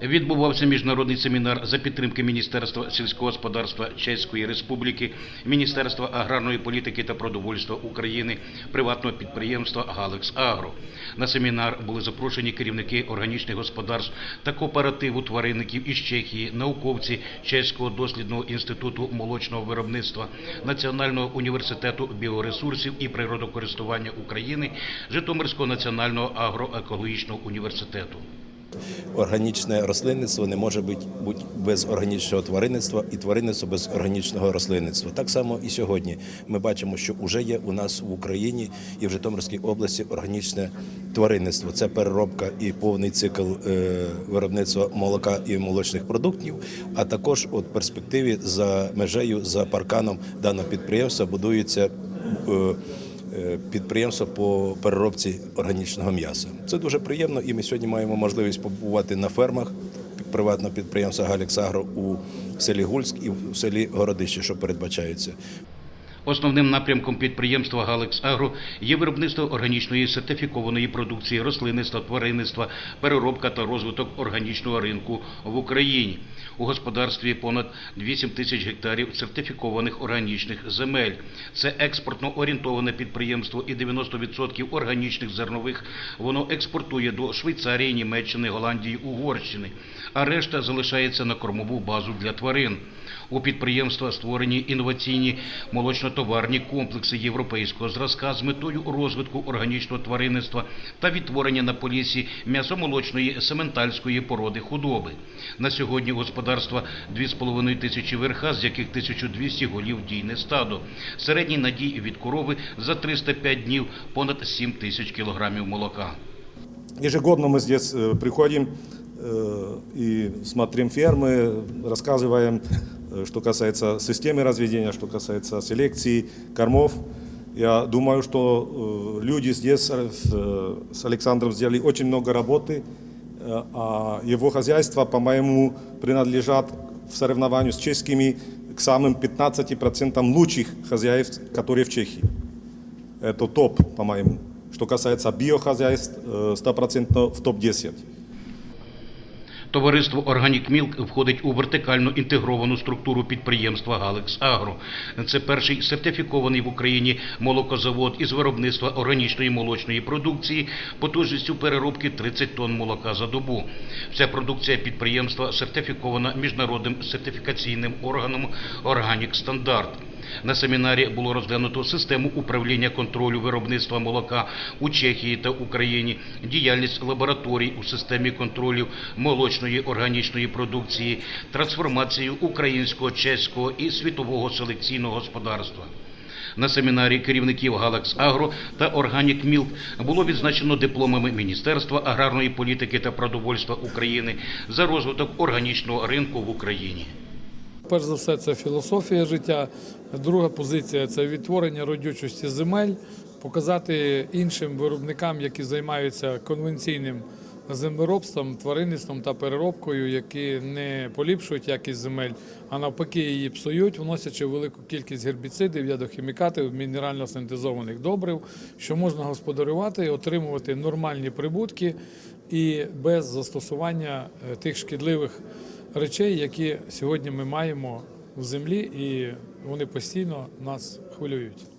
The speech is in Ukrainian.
Відбувався міжнародний семінар за підтримки Міністерства сільського господарства Чеської Республіки, Міністерства аграрної політики та продовольства України, приватного підприємства Галекс Агро. На семінар були запрошені керівники органічних господарств та кооперативу тваринників із Чехії, науковці Чеського дослідного інституту молочного виробництва, Національного університету біоресурсів і природокористування України, Житомирського національного агроекологічного університету. Органічне рослинництво не може бути без органічного тваринництва і тваринництво без органічного рослинництва. Так само і сьогодні ми бачимо, що вже є у нас в Україні і в Житомирській області органічне тваринництво. Це переробка і повний цикл е, виробництва молока і молочних продуктів. А також от перспективі за межею за парканом даного підприємства будується. Е, е, по переробці органічного м'яса. Це дуже приємно, і ми сьогодні маємо можливість побувати на фермах приватного підприємства Галіксагро у селі Гульськ і в селі Городище, що передбачається. Основним напрямком підприємства Галекс Агро є виробництво органічної сертифікованої продукції рослинництва, тваринництва, переробка та розвиток органічного ринку в Україні. У господарстві понад 8 тисяч гектарів сертифікованих органічних земель. Це експортно орієнтоване підприємство і 90% органічних зернових воно експортує до Швейцарії, Німеччини, Голландії, Угорщини, а решта залишається на кормову базу для тварин. У підприємства створені інноваційні молочно-товарні комплекси європейського зразка з метою розвитку органічного тваринництва та відтворення на полісі м'ясомолочної сементальської породи худоби. На сьогодні у господарства 2,5 тисячі верха, з яких 1200 голів дійне стадо. Середній надій від корови за 305 днів понад 7 тисяч кілограмів молока. Ежегодно мы здесь э, приходим э, и смотрим фермы, рассказываем, э, что касается системы разведения, что касается селекции кормов. Я думаю, что э, люди здесь э, с, э, с Александром сделали очень много работы, э, а его хозяйства, по-моему, принадлежат в соревновании с чешскими к самым 15% лучших хозяйств, которые в Чехии. Это топ, по-моему. Что касается биохозяйств, э, 100% в топ-10. Товариство Milk входить у вертикально інтегровану структуру підприємства Галекс Агро. Це перший сертифікований в Україні молокозавод із виробництва органічної молочної продукції потужністю переробки 30 тонн молока за добу. Вся продукція підприємства сертифікована міжнародним сертифікаційним органом Organic Standard. На семінарі було розглянуто систему управління контролю виробництва молока у Чехії та Україні, діяльність лабораторій у системі контролю молочної органічної продукції, трансформацію українського, чеського і світового селекційного господарства. На семінарі керівників Галакс Агро та Органік Мілк було відзначено дипломами Міністерства аграрної політики та продовольства України за розвиток органічного ринку в Україні. Перш за все, це філософія життя. Друга позиція це відтворення родючості земель, показати іншим виробникам, які займаються конвенційним землеробством, тваринництвом та переробкою, які не поліпшують якість земель, а навпаки її псують, вносячи велику кількість гербіцидів, ядохімікатів, мінерально синтезованих добрив, що можна господарювати, отримувати нормальні прибутки і без застосування е, тих шкідливих речей, які сьогодні ми маємо в землі, і вони постійно нас хвилюють.